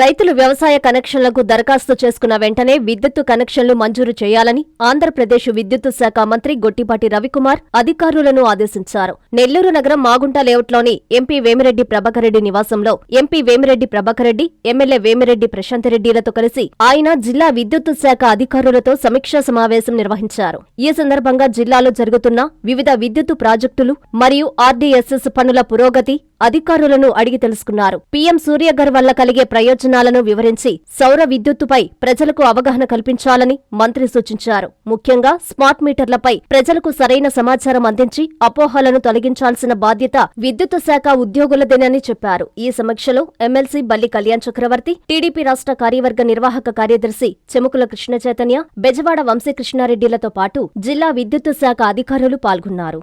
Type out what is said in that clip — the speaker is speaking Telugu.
రైతులు వ్యవసాయ కనెక్షన్లకు దరఖాస్తు చేసుకున్న వెంటనే విద్యుత్తు కనెక్షన్లు మంజూరు చేయాలని ఆంధ్రప్రదేశ్ విద్యుత్తు శాఖ మంత్రి గొట్టిపాటి రవికుమార్ అధికారులను ఆదేశించారు. నెల్లూరు నగరం మాగుంట లేఅవుట్లోని ఎంపీ వేమిరెడ్డి ప్రభాకరెడ్డి నివాసంలో ఎంపీ వేమిరెడ్డి ప్రభాకరెడ్డి ఎమ్మెల్యే వేమిరెడ్డి ప్రశాంతరెడ్డిలతో కలిసి ఆయన జిల్లా విద్యుత్తు శాఖ అధికారులతో సమీక్షా సమావేశం నిర్వహించారు. ఈ సందర్భంగా జిల్లాలో జరుగుతున్న వివిధ విద్యుత్తు ప్రాజెక్టులు మరియు ఆర్డీఎస్ఎస్ పనుల పురోగతి అధికారులను అడిగి తెలుసుకున్నారు. పీఎం సూర్యగర్ వల్ల కలిగే ప్రయోజనం ప్రయోజనాలను వివరించి సౌర విద్యుత్తుపై ప్రజలకు అవగాహన కల్పించాలని మంత్రి సూచించారు. ముఖ్యంగా స్మార్ట్ మీటర్లపై ప్రజలకు సరైన సమాచారం అందించి అపోహలను తొలగించాల్సిన బాధ్యత విద్యుత్ శాఖ ఉద్యోగులదేనని చెప్పారు. ఈ సమీక్షలో ఎమ్మెల్సీ బల్లి కళ్యాణ్ చక్రవర్తి టీడీపీ రాష్ట్ర కార్యవర్గ నిర్వాహక కార్యదర్శి చెముకుల కృష్ణ చైతన్య బెజవాడ వంశీకృష్ణారెడ్డిలతో పాటు జిల్లా విద్యుత్ శాఖ అధికారులు పాల్గొన్నారు.